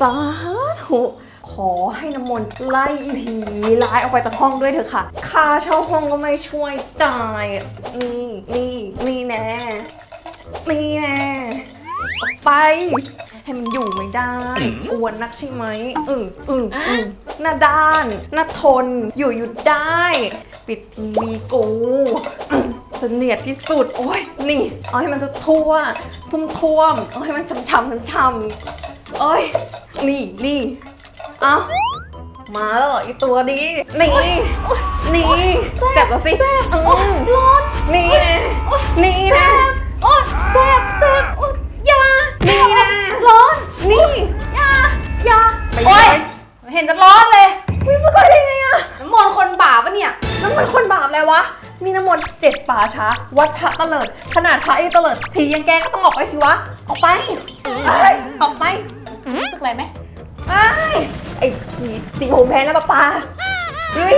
สาธุขอให้น้ำมนต์ไล่อีผีร้ายออกไปจากห้องด้วยเถอะค่ะ ค่าเช่าห้องก็ไม่ช่วยจ่าย นี่นี่นี่แน่นี่แน่ออกไป ให้มันอยู่ไม่ได้ กวนนักใช่ไหมอืออืออือหน้าด้าน หน้าทน อยู่หยุดได้ ปิดทีวีกูอื้อเสนียดที่สุด โอ้ย นี่ เอาให้มันจะทั่ว ทุ่มท่วมๆเอาให้มันช่ำช่ำช่ำช่ำๆเอ้ย นี่นี่เอามาแล้วเหรอไอตัวนี้นี่นี่เจ็บแล้วสิอืมร้อนนี่แน่นี่แน่โอ๊ยแสบแสบโอ๊ยอยานี่แน่ร้อนนี่อยาอยาไปโอ๊ยเลยเห็นจะร้อนเลยมึงสะกดได้ไงอะน้ำมนต์คนบาปปะเนี่ยน้ำมันคนบาปแล้ววะมีน้ำมนต์เจ็ดป่าช้า วัดพระเตลิด ขนาดพระยังเตลิดผียังแกก็ต้องออกไปสิวะ ออกไปไปออกไป ไอ้ผีสีผมแพ้นะป้าป้าเฮ้ย